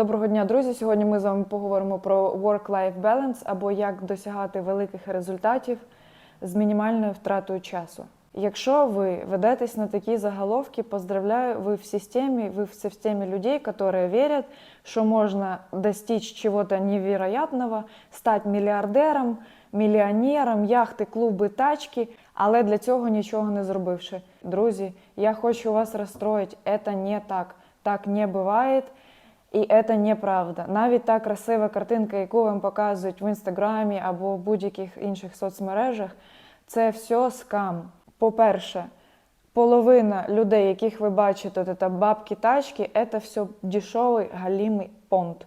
Доброго дня, друзі. Сьогодні ми з вами поговоримо про work-life balance або як досягати великих результатів з мінімальною втратою часу. Якщо ви ведетесь на такі заголовки, поздравляю, ви в системі, ви в системі людей, которые верят, що можна достичь чего-то невероятного, стати мільярдером, мільйонером, яхти, клуби, тачки, але для цього нічого не зробивши. Друзі, я хочу вас розстроїти, це не так. Так не буває. І це неправда. Навіть та красива картинка, яку вам показують в інстаграмі або в будь-яких інших соцмережах, це все скам. По-перше, половина людей, яких ви бачите, от це бабки тачки, це все дешевий галімий понт.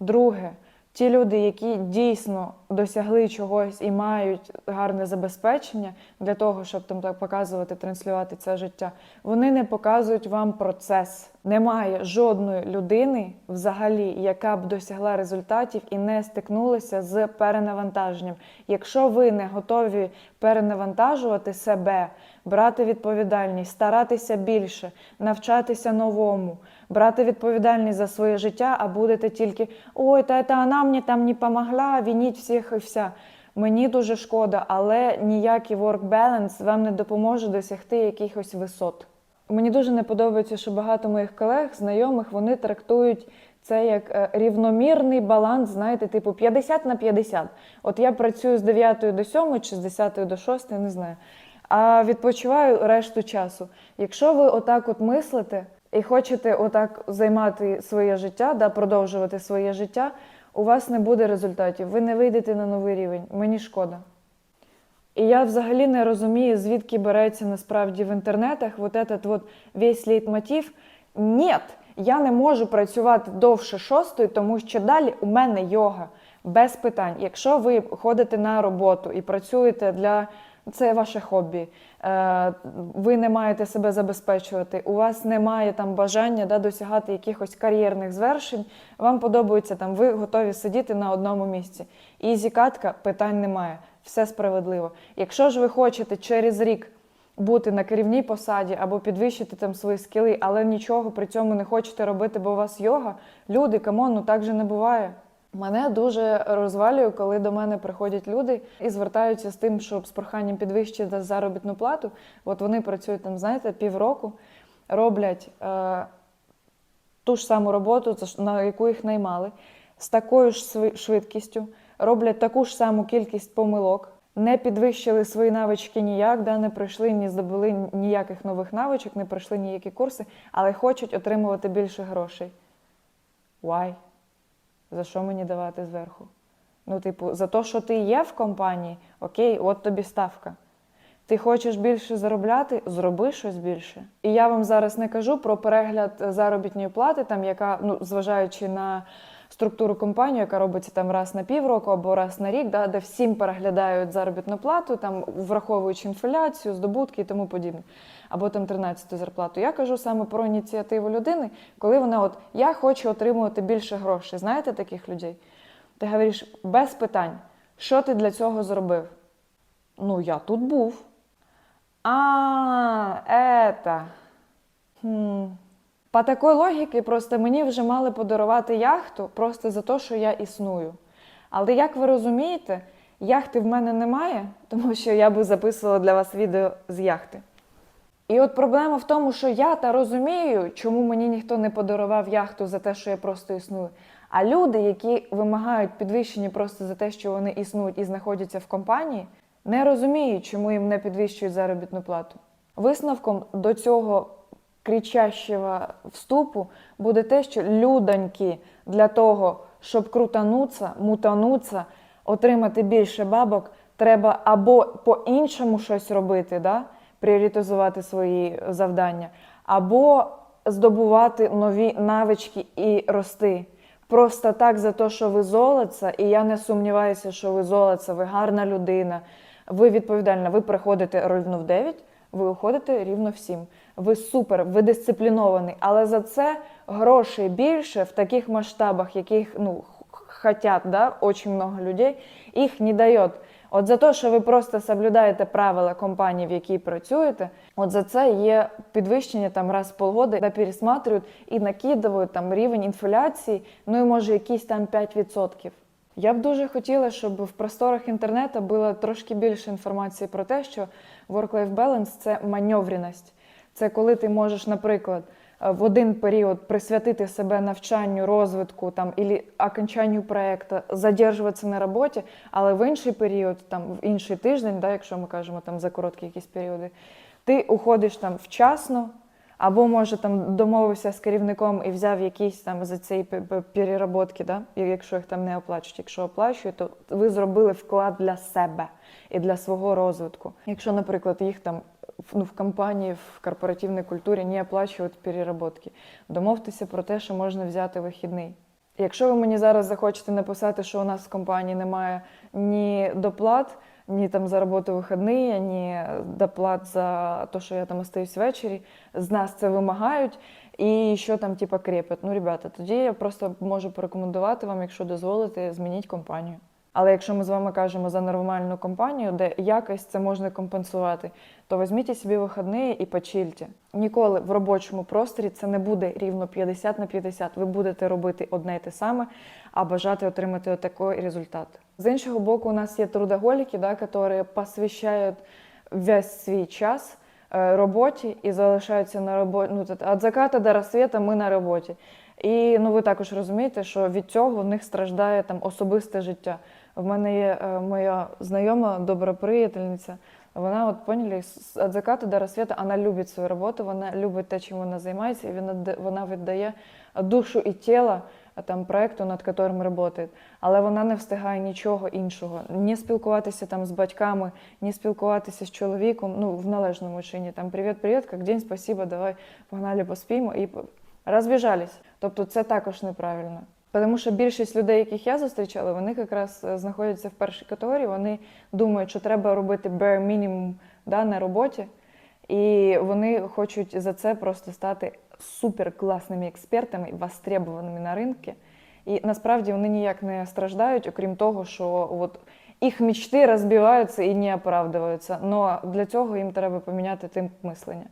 Друге, ті люди, які дійсно досягли чогось і мають гарне забезпечення для того, щоб там так показувати, транслювати це життя, вони не показують вам процес. Немає жодної людини взагалі, яка б досягла результатів і не стикнулася з перенавантаженням. Якщо ви не готові перенавантажувати себе, брати відповідальність, старатися більше, навчатися новому, брати відповідальність за своє життя, а будете тільки ой, та це вона мені там не помогла, вініть всіх і вся. Мені дуже шкода, але ніякий work balance вам не допоможе досягти якихось висот. Мені дуже не подобається, що багато моїх колег, знайомих, вони трактують це як е, рівномірний баланс, знаєте, типу 50 на 50. От я працюю з 9 до 7 чи з 10 до 6, не знаю. А відпочиваю решту часу. Якщо ви отак от мислите і хочете отак займати своє життя, да, продовжувати своє життя, у вас не буде результатів. Ви не вийдете на новий рівень. Мені шкода. І я взагалі не розумію, звідки береться насправді в інтернетах вот этот вот весь лейтмотив. Ні, я не можу працювати довше шостої, тому що далі у мене йога. Без питань. Якщо ви ходите на роботу і працюєте для це ваше хобі, ви не маєте себе забезпечувати, у вас немає там бажання да, досягати якихось кар'єрних звершень, вам подобається там, ви готові сидіти на одному місці. Ізі катка питань немає, все справедливо. Якщо ж ви хочете через рік бути на керівній посаді або підвищити там свої скіли, але нічого при цьому не хочете робити, бо у вас йога, люди, камон, ну так же не буває. Мене дуже розвалює, коли до мене приходять люди і звертаються з тим, щоб з проханням підвищити заробітну плату. От вони працюють там, знаєте, півроку, роблять е, ту ж саму роботу, на яку їх наймали, з такою ж швидкістю, роблять таку ж саму кількість помилок, не підвищили свої навички ніяк, да, не пройшли, ні здобули ніяких нових навичок, не пройшли ніякі курси, але хочуть отримувати більше грошей. Why? За що мені давати зверху? Ну, типу, за те, що ти є в компанії, окей, от тобі ставка. Ти хочеш більше заробляти, зроби щось більше. І я вам зараз не кажу про перегляд заробітної плати, там, яка, ну, зважаючи на структуру компанії, яка робиться там раз на півроку або раз на рік, да, де всім переглядають заробітну плату, там, враховуючи інфляцію, здобутки і тому подібне. Або там 13-ту зарплату. Я кажу саме про ініціативу людини, коли вона от я хочу отримувати більше грошей. Знаєте таких людей? Ти говориш без питань, що ти для цього зробив? Ну, я тут був. А, это. Хм. По такої логіки, просто мені вже мали подарувати яхту просто за те, що я існую. Але як ви розумієте, яхти в мене немає, тому що я би записувала для вас відео з яхти. І от проблема в тому, що я та розумію, чому мені ніхто не подарував яхту за те, що я просто існую. А люди, які вимагають підвищення просто за те, що вони існують і знаходяться в компанії, не розуміють, чому їм не підвищують заробітну плату. Висновком до цього кричащого вступу буде те, що людоньки для того, щоб крутануться, мутануться, отримати більше бабок, треба або по-іншому щось робити, да? Пріоритизувати свої завдання, або здобувати нові навички і рости. Просто так за те, що ви золоце, і я не сумніваюся, що ви золоце, ви гарна людина, ви відповідальна, ви приходите рівно в 9, ви уходите рівно в 7. Ви супер, ви дисциплінований, але за це грошей більше в таких масштабах, яких ну, хотят, да, очень много людей, их не дает От за те, що ви просто соблюдаєте правила компанії, в якій працюєте, от за це є підвищення там раз в полгода, де пересматривають і накидують там рівень інфляції, ну і може якісь там 5%. Я б дуже хотіла, щоб в просторах інтернету було трошки більше інформації про те, що work-life balance – це маневреність. Це коли ти можеш, наприклад, в один період присвятити себе навчанню, розвитку там і окончанню проекту, задержуватися на роботі, але в інший період, там в інший тиждень, да, якщо ми кажемо там за короткі якісь періоди, ти уходиш там вчасно. Або може там домовився з керівником і взяв якісь там за ці п- п- переработки, да? якщо їх там не оплачують. Якщо оплачують, то ви зробили вклад для себе і для свого розвитку. Якщо, наприклад, їх там ну, в компанії, в корпоративній культурі не оплачують переработки, домовтеся про те, що можна взяти вихідний. Якщо ви мені зараз захочете написати, що у нас в компанії немає ні доплат, ні там за роботу вихідні, ні доплат за те, що я там остаюсь ввечері, з нас це вимагають, і що там типа крепять. Ну, ребята, тоді я просто можу порекомендувати вам, якщо дозволите, змініть компанію. Але якщо ми з вами кажемо за нормальну компанію, де якось це можна компенсувати, то візьміть собі вихідні і почильте. Ніколи в робочому просторі це не буде рівно 50 на 50. Ви будете робити одне й те саме, а бажати отримати отакий результат. З іншого боку, у нас є трудоголіки, да, які посвящають весь свій час е, роботі і залишаються на роботі. Ну, від заката до розсвіта ми на роботі. І ну, ви також розумієте, що від цього в них страждає там особисте життя. В мене є е, моя знайома, добра приятельниця. Вона, от поняли, від закату до розсвіту вона любить свою роботу, вона любить те, чим вона займається, і вона, вона віддає душу і тіло е, там проекту, над яким працює. Але вона не встигає нічого іншого. Ні спілкуватися там з батьками, ні спілкуватися з чоловіком, ну в належному чині. Там привіт, привіт, як день, спасибо, давай погнали поспімо і розбіжались. Тобто це також неправильно. Тому що більшість людей, яких я зустрічала, вони якраз е, знаходяться в першій категорії. Вони думають, що треба робити bare minimum да, на роботі, і вони хочуть за це просто стати супер класними експертами, востребованими на ринку. І насправді вони ніяк не страждають, окрім того, що от їх мечти розбиваються і не оправдуються. Но для цього їм треба поміняти тип мислення.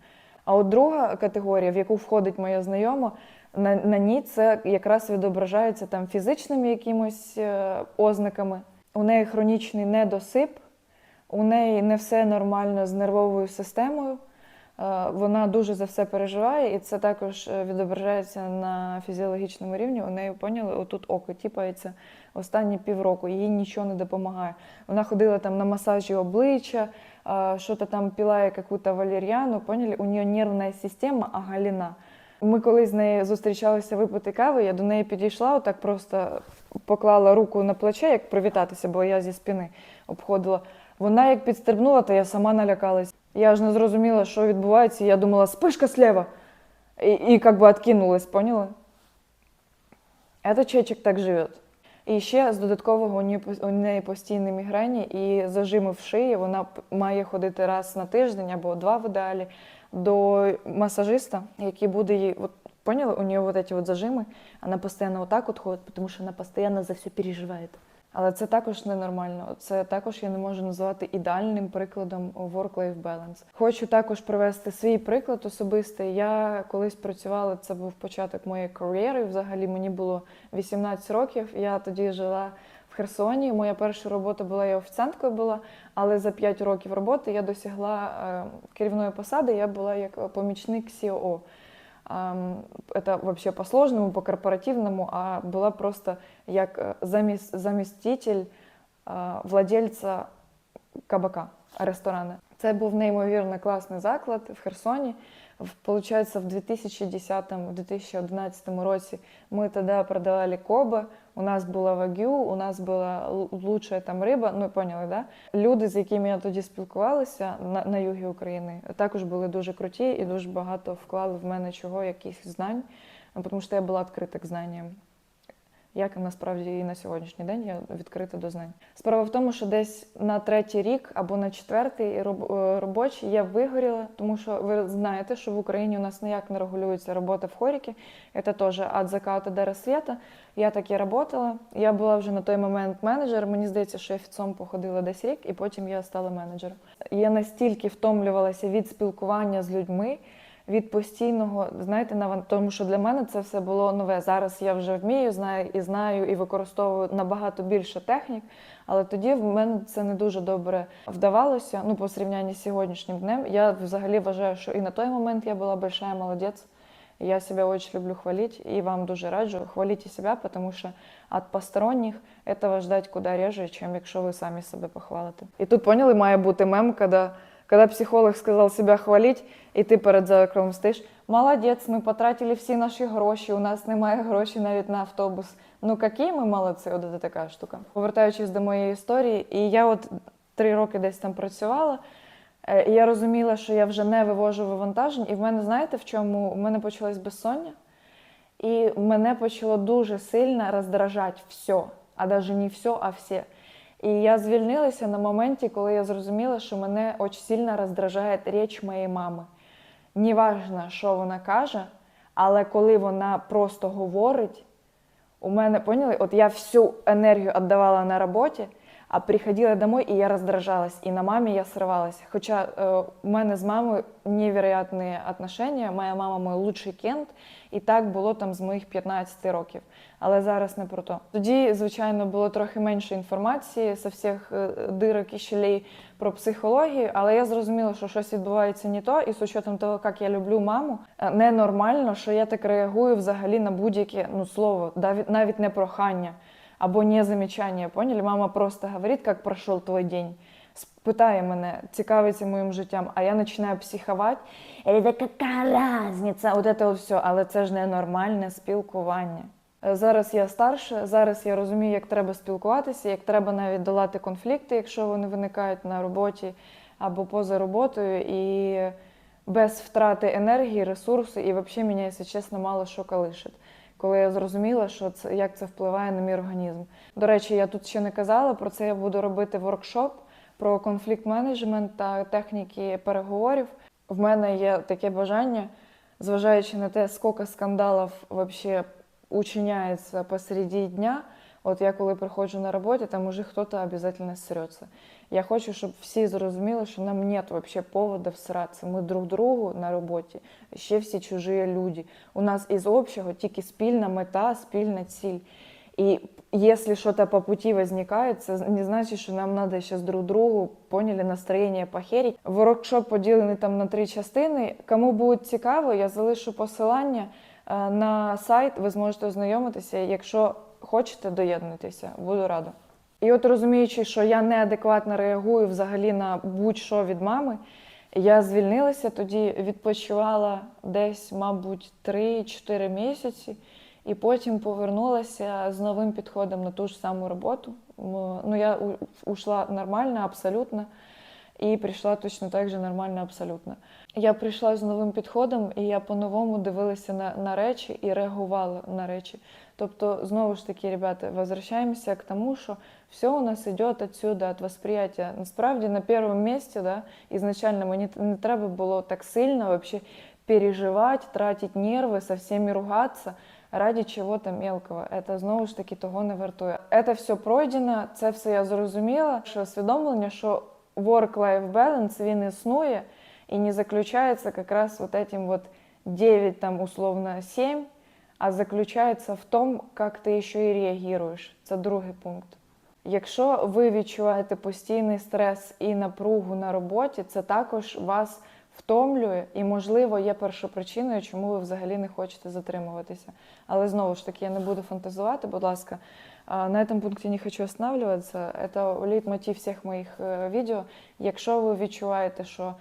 А от друга категорія, в яку входить моя знайома, на, на ній це якраз відображається там фізичними якимось е, ознаками. У неї хронічний недосип, у неї не все нормально з нервовою системою. Е, Вона дуже за все переживає, і це також е, відображається на фізіологічному рівні. У неї поняли, отут око тіпається останні півроку, їй нічого не допомагає. Вона ходила там на масажі обличчя, що-то там пила якусь валер'яну, поняли, у неї нервна система оголена. Ми колись з нею зустрічалися випити кави, я до неї підійшла, отак просто поклала руку на плече, як привітатися, бо я зі спини обходила. Вона як підстрибнула, то я сама налякалась. Я ж не зрозуміла, що відбувається. Я думала, спишка слева. І, і як би откинулась, поняли? Этот чечек так живе. І ще з додаткового у неї, постійні мігрені і зажими в шиї. Вона має ходити раз на тиждень або два в ідеалі до масажиста, який буде їй. От, поняли, у нее вот эти вот зажими, вона постійно отак от ходить, тому що вона постійно за все переживає. Але це також ненормально. Це також я не можу назвати ідеальним прикладом work-life balance. Хочу також привести свій приклад особистий. Я колись працювала, це був початок моєї кар'єри. Взагалі мені було 18 років. Я тоді жила в Херсоні. Моя перша робота була я офіціанткою була, але за 5 років роботи я досягла е, керівної посади. Я була як помічник COO. Это вообще по сложному, по корпоративному, а была просто як заміс- заміститель владельця кабака, ресторана. Це був неймовірно класний заклад в Херсоні. Получается, в 2010-2011 році ми тоді продавали коби, у нас була вагю, у нас була лучша там риба, ну поняли, да? Люди, з якими я тоді спілкувалася на, на югі України, також були дуже круті і дуже багато вклали в мене чого, якихось знань, тому що я була відкрита к знанням. Як насправді і на сьогоднішній день я відкрита до знань. Справа в тому, що десь на третій рік або на четвертий е, робочий я вигоріла, тому що ви знаєте, що в Україні у нас ніяк не регулюється робота в хоріки. Це теж від заката до розсвіта. Я так і працювала. Я була вже на той момент менеджер. Мені здається, що я офіцом походила десь рік, і потім я стала менеджером. Я настільки втомлювалася від спілкування з людьми, від постійного, знаєте, наван... тому що для мене це все було нове. Зараз я вже вмію, знаю і знаю, і використовую набагато більше технік. Але тоді в мене це не дуже добре вдавалося. Ну, по сравнянні з сьогоднішнім днем. Я взагалі вважаю, що і на той момент я була большая молодець. Я себя очень люблю хвалить, и вам дуже раджу. Хвалите себя, потому що від посторонніх этого ждать куда реже, чим якщо ви самі себе похвалите. І тут поняли, має бути мем, коли, коли психолог сказав себе хвалить, і ти перед зеркалом стоїш. Молодець, ми потратили всі наші гроші, у нас немає грошей навіть на автобус. Ну які ми молодці, от це така штука. Повертаючись до моєї історії, і я от три роки десь там працювала. Е, І я розуміла, що я вже не вивожу вивантажень, і в мене, знаєте, в чому? У мене почалось безсоння, і мене почало дуже сильно роздражати все, а навіть не все, а все. І я звільнилася на моменті, коли я зрозуміла, що мене дуже сильно роздражає річ моєї мами. Неважно, що вона каже, але коли вона просто говорить, у мене поняли, от я всю енергію віддавала на роботі, а приходила домой, і я роздражалась, і на мамі я сривалася. Хоча е, у мене з мамою невероятні отношения, моя мама мій лучший кент, і так було там з моїх 15 років. Але зараз не про то. Тоді, звичайно, було трохи менше інформації з всіх е, дирок і щелей про психологію, але я зрозуміла, що щось відбувається не то, і з учетом того, як я люблю маму, е, ненормально, що я так реагую взагалі на будь-яке ну, слово, навіть не прохання або не замечання. Поняли? Мама просто говорить, як пройшов твій день. Питає мене, цікавиться моїм життям, а я починаю психувати. Яка різниця? От це от все, але це ж не нормальне спілкування. Е, Зараз я старша, зараз я розумію, як треба спілкуватися, як треба навіть долати конфлікти, якщо вони виникають на роботі або поза роботою, і без втрати енергії, ресурсу, і взагалі мене, якщо чесно, мало що колишить. Коли я зрозуміла, що це як це впливає на мій організм. До речі, я тут ще не казала про це. Я буду робити воркшоп про конфлікт менеджмент та техніки переговорів. В мене є таке бажання, зважаючи на те, скільки скандалів вообще учиняється посереді дня. От я коли приходжу на роботі, там уже хтось обов'язково срется. Я хочу, щоб всі зрозуміли, що нам нет вообще повода всратися. Ми друг другу на роботі, ще всі чужі люди. У нас із общого тільки спільна мета, спільна ціль. І якщо щось по пути возникає, це не значить, що нам треба зараз друг другу поняли настроєння похерить. Воркшоп поділений там на три частини. Кому буде цікаво, я залишу посилання е, на сайт. Ви зможете ознайомитися. Якщо хочете, доєднуйтеся, буду рада. І от розуміючи, що я неадекватно реагую взагалі на будь-що від мами, я звільнилася тоді, відпочивала десь, мабуть, 3-4 місяці, і потім повернулася з новим підходом на ту ж саму роботу. Ну, я у- ушла нормально, абсолютно, і прийшла точно так же нормально, абсолютно. Я прийшла з новим підходом, і я по-новому дивилася на, на речі і реагувала на речі. Тобто, знову ж таки, ребята, возвращаємося к тому, що все у нас йде отсюда, від восприятия. Насправді, на першому місці, да, ізначально мені не треба було так сильно вообще переживати, тратити нерви, со всеми ругатися ради чого-то мелкого. Це знову ж таки того не вартує. Це все пройдено, це все я зрозуміла, що усвідомлення, що work-life balance, він існує і не заключається якраз вот этим вот 9, там, условно, 7, а заключається в тому, як ти ще і реагуєш. Це другий пункт. Якщо ви відчуваєте постійний стрес і напругу на роботі, це також вас втомлює і, можливо, є першопричиною, чому ви взагалі не хочете затримуватися. Але знову ж таки, я не буду фантазувати, будь ласка. На этом пункті не хочу останавливатися. Це лейтмотив всіх моїх е, відео. Якщо ви відчуваєте, що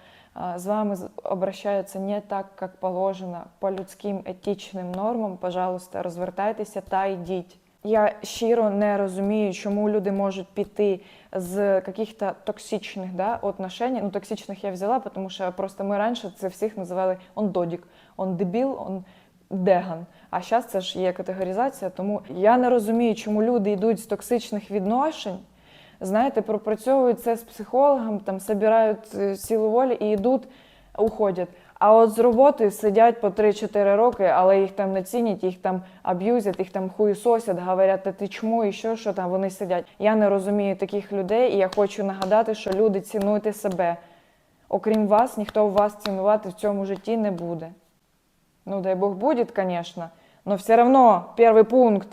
з вами обращаються не так, як положено, по людським етичним нормам, пожалуйста, розвертайтеся та йдіть. Я щиро не розумію, чому люди можуть піти з каких-то токсичних да, отношений. Ну, токсичних я взяла, тому що просто ми раніше це всіх називали он додік, он дебіл, он деган. А зараз це ж є категоризація, тому я не розумію, чому люди йдуть з токсичних відношень, знаєте, пропрацьовують це з психологом, там собирають е, силу волі і йдуть, уходять. А от з роботи сидять по 3-4 роки, але їх там не цінять, їх там аб'юзять, їх там хуїсосять, говорять, та ти чмо, і що, що там вони сидять. Я не розумію таких людей, і я хочу нагадати, що люди цінуйте себе. Окрім вас, ніхто вас цінувати в цьому житті не буде. Ну, дай Бог будет, конечно, но все равно первый пункт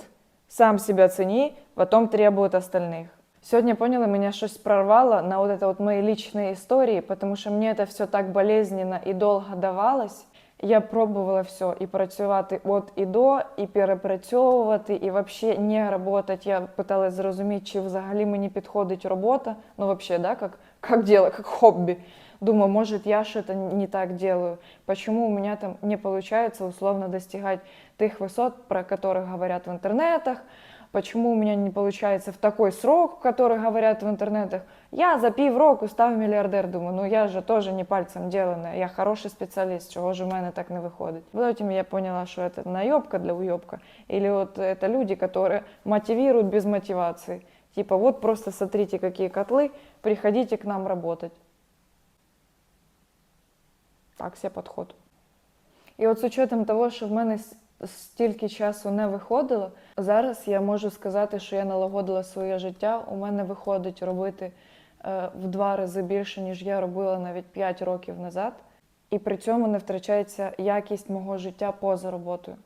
сам себя цени, потом требует остальных. Сегодня, поняли, меня что-то прорвало на вот это вот мои личные истории, потому что мне это все так болезненно и долго давалось. Я пробувала все і працювати от і до, і перепрацьовувати, і взагалі не працювати. Я питалась зрозуміти, чи взагалі мені підходить робота. Ну, взагалі, да, как, как дело, как хобби. Думаю, может, я что-то не так делаю. Почему у меня там не получается условно достигать тех высот, про которых говорят в интернетах? Почему у меня не получается в такой срок, в который говорят в интернетах? Я за півроку став мільярдер. Думаю, ну я же тоже не пальцем деланная, я хороший спеціаліст, чого ж у мене так не виходить. Потім я поняла, що це наебка для уебка, или вот это люди, которые мотивируют без мотивации. Типа, вот просто смотрите, какие котлы, приходите к нам работать. Так, себе підход. І от з учетом того, що в мене с- стільки часу не виходило, зараз я можу сказати, що я налагодила своє життя. У мене виходить робити е, в два рази більше, ніж я робила навіть 5 років назад. І при цьому не втрачається якість мого життя поза роботою.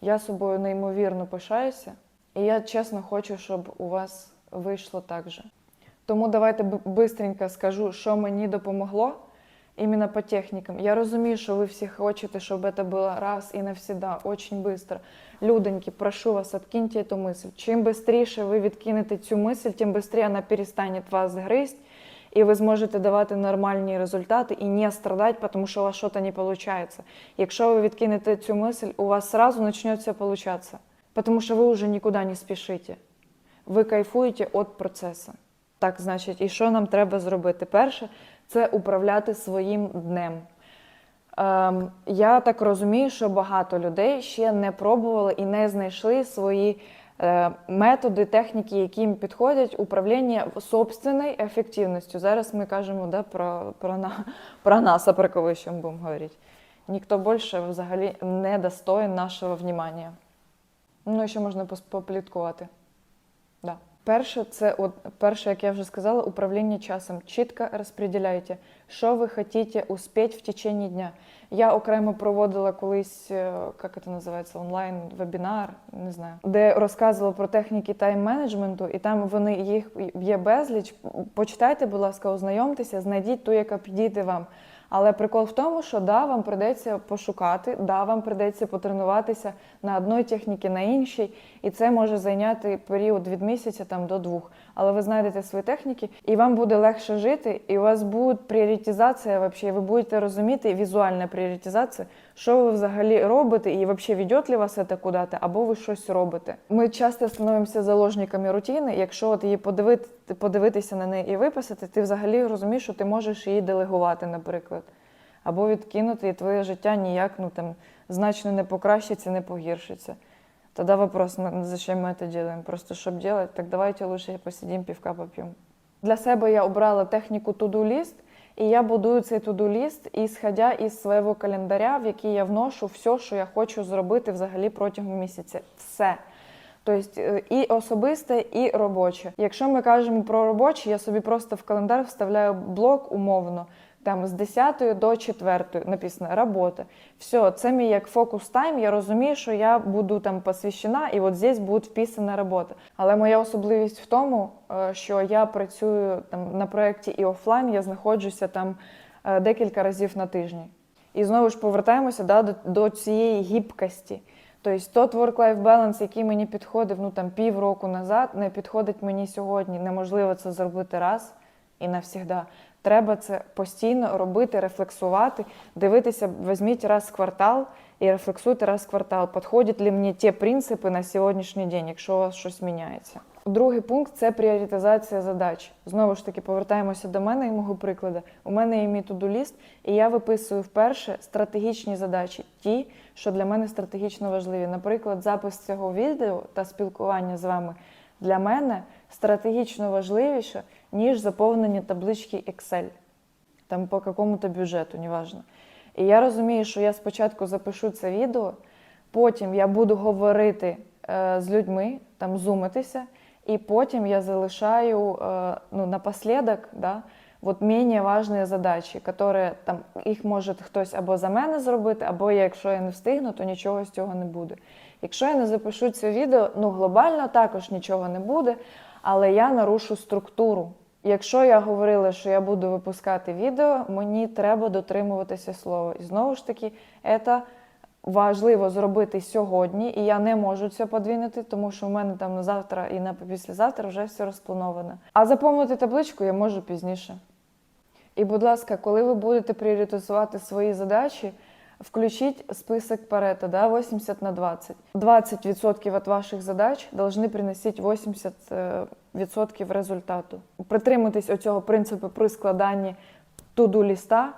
Я собою неймовірно пишаюся, і я чесно хочу, щоб у вас вийшло так же. Тому давайте бистренько скажу, що мені допомогло іменно по технікам. Я розумію, що ви всі хочете, щоб це було раз і навсегда, очень быстро. Людоньки, прошу вас, откиньте эту мысль. Чим швидше ви відкинете цю мисль, тим швидше вона перестане вас гризть, і ви зможете давати нормальні результати і не страдати, тому що у вас щось не виходить. Якщо ви відкинете цю мисль, у вас сразу почнеться получаться, тому що ви вже нікуди не спішите. Ви кайфуєте від процесу. Так, значить, і що нам треба зробити? Перше, це управляти своїм днем. Ем, я так розумію, що багато людей ще не пробували і не знайшли свої е, методи, техніки, які їм підходять управління собственною ефективністю. Зараз ми кажемо да, про, про, на, про нас, а про кого ще будемо говорити. Ніхто більше взагалі не достоїн нашого внимання. Ну, і ще можна попліткувати. Перше, це от перше, як я вже сказала, управління часом. Чітко розподіляйте, що ви хочете успіти в течение дня. Я окремо проводила колись, е, як це називається, онлайн-вебінар, не знаю, де розказувала про техніки тайм-менеджменту, і там вони їх є безліч. Почитайте, будь ласка, ознайомтеся, знайдіть ту, яка підійде вам. Але прикол в тому, що да, вам придеться пошукати, да, вам придеться потренуватися на одній техніці, на іншій, і це може зайняти період від місяця там до двох. Але ви знайдете свої техніки, і вам буде легше жити, і у вас буде пріоритизація, вообще, ви будете розуміти візуальна пріоритизація, що ви взагалі робите, і взагалі веде ли вас це куди-то, або ви щось робите. Ми часто становимося заложниками рутини. Якщо от її подивити, подивитися на неї і виписати, ти взагалі розумієш, що ти можеш її делегувати, наприклад. Або відкинути, і твоє життя ніяк ну, там, значно не покращиться, не погіршиться. Тогда вопрос, на- зачем мы это делаем? Просто чтобы делать, так давайте лучше посидим, пивка поп'ємо. Для себе я обрала техніку to-do list, і я будую цей to-do list, ісходя із свого календаря, в який я вношу все, що я хочу зробити взагалі протягом місяця. Все. Тобто е, і особисте, і робоче. Якщо ми кажемо про робоче, я собі просто в календар вставляю блок умовно. Там з 10 до 4 написано робота. Все, це мій як фокус тайм. Я розумію, що я буду там посвящена, і от здесь буде вписана робота. Але моя особливість в тому, е, що я працюю там на проєкті і офлайн, я знаходжуся там е, декілька разів на тижні. І знову ж повертаємося да, до, до цієї гібкості. Тобто тот work-life balance, який мені підходив ну, там, півроку назад, не підходить мені сьогодні. Неможливо це зробити раз і навсігда. Треба це постійно робити, рефлексувати, дивитися, візьміть раз квартал і рефлексуйте раз в квартал, підходять ли мені ті принципи на сьогоднішній день, якщо у вас щось міняється. Другий пункт це пріоритизація задач. Знову ж таки, повертаємося до мене і мого прикладу. У мене є мій туду-ліст, і я виписую вперше стратегічні задачі, ті, що для мене стратегічно важливі. Наприклад, запис цього відео та спілкування з вами для мене стратегічно важливіше, ніж заповнення таблички Excel, там по якому-то бюджету, неважно. І я розумію, що я спочатку запишу це відео, потім я буду говорити е, з людьми, там зумитися, і потім я залишаю е, ну, напоследок, да, от менее важні задачі, які там їх може хтось або за мене зробити, або я, якщо я не встигну, то нічого з цього не буде. Якщо я не запишу це відео, ну глобально також нічого не буде, але я нарушу структуру. Якщо я говорила, що я буду випускати відео, мені треба дотримуватися слова. І знову ж таки, це важливо зробити сьогодні, і я не можу це подвинути, тому що в мене там на завтра і на післязавтра вже все розплановано. А заповнити табличку я можу пізніше. І, будь ласка, коли ви будете пріоритизувати свої задачі, включіть список Парето, да, 80 на 20. 20% від ваших задач повинні приносити 80% результату. Притримуйтесь оцього принципу при складанні туду ліста.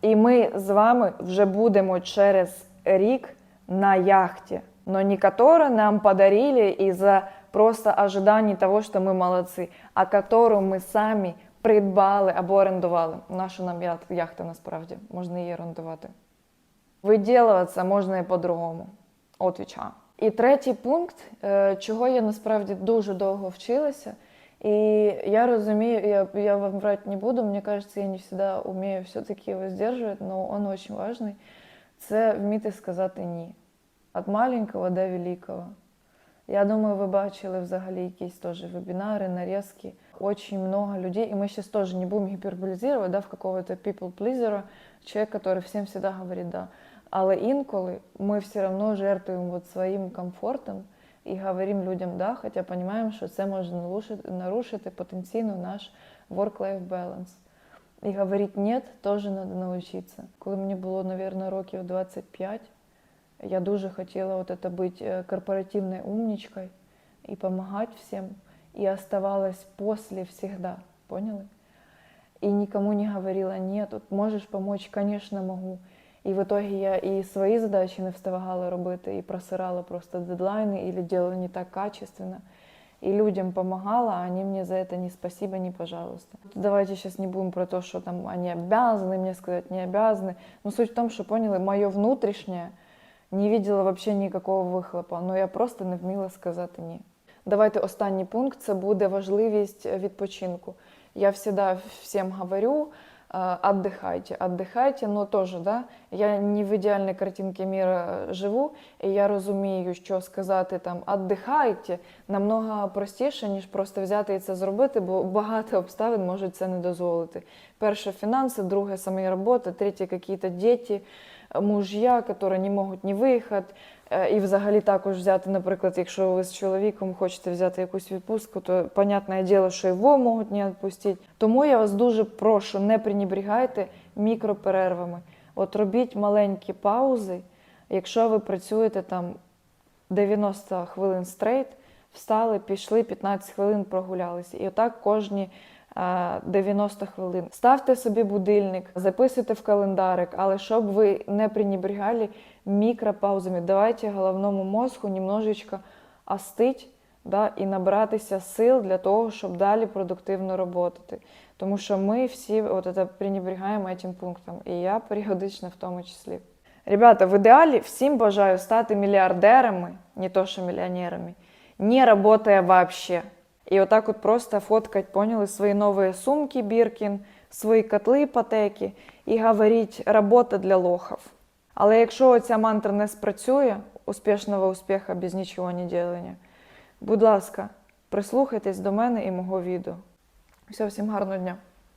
І ми з вами вже будемо через рік на яхті. Но не которую нам подарили из-за просто ожиданий того, що ми молодці, а которую ми самі придбали або орендували. Наша нам яхта насправді можна її орендувати. Виділуватися можна і по-другому. Отвічаю. І третій пункт, е, чого я насправді дуже довго вчилася. І я розумію, я, я вам врать не буду, мені кажется, я не всегда умею все-таки его сдерживать, но он очень важный. Це вміти сказати ні. Від маленького до великого. Я думаю, ви бачили взагалі якісь теж вебінари, нарезки. Очень много людей, и мы сейчас тоже не будем гиперболизировать, да, в какого-то people pleaser, человек, который всем всегда говорит да. Але інколи ми все одно жертвуємо от своїм комфортом і говоримо людям да, хоча розуміємо, що це може нарушити, нарушити потенційно наш work-life balance. І говорити ні теж треба навчитися. Коли мені було, мабуть, років 25, я дуже хотіла от это бути е, корпоративною умничкою і допомагати всім, і оставалась после всегда. Поняли? И никому не говорила, нет, тут можешь помочь, конечно, могу. І в итоге я і свої задачі не встигала робити, і просирала просто дедлайни, или делала не так качественно. И людям помогала, а они мне за это ни спасибо, ни пожалуйста. Давайте сейчас не будем про то, что там они обязаны мне сказать, не обязаны. Но суть в том, что поняли, мое внутрішнє не видела вообще никакого вихлопа, но я просто не вміла сказати ні. Давайте останній пункт це буде важливість відпочинку. Я всегда всем говорю, э, отдыхайте, отдыхайте, но тоже, да, я не в ідеальній картинці міра живу, і я розумію, що сказати там отдыхайте намного простіше, ніж просто взяти і це зробити, бо багато обставин можуть це не дозволити. Перше фінанси, друге саме робота, третє якісь діти, муж'я, які не можуть ні виїхати. І взагалі також взяти, наприклад, якщо ви з чоловіком хочете взяти якусь відпустку, то понятне діло, що його можуть не відпустити. Тому я вас дуже прошу, не пренебрігайте мікроперервами. От робіть маленькі паузи. Якщо ви працюєте там 90 хвилин стрейт, встали, пішли, 15 хвилин прогулялися. І отак кожні 90 хвилин. Ставте собі будильник, записуйте в календарик, але щоб ви не пренебрегали мікропаузами. Давайте головному мозку немножечко остить да, і набратися сил для того, щоб далі продуктивно працювати. Тому що ми всі от це пренебрігаємо цим пунктом, і я періодично в тому числі. Ребята, в ідеалі всім бажаю стати мільярдерами, не то що мільйонерами, не работая І отак от просто фоткать, поняли, свої нові сумки Біркін, свої котли іпотеки і говорить робота для лохов. Але якщо ця мантра не спрацює, успішного успіха без нічого не ділення, будь ласка, прислухайтесь до мене і мого відео. Все, всім гарного дня!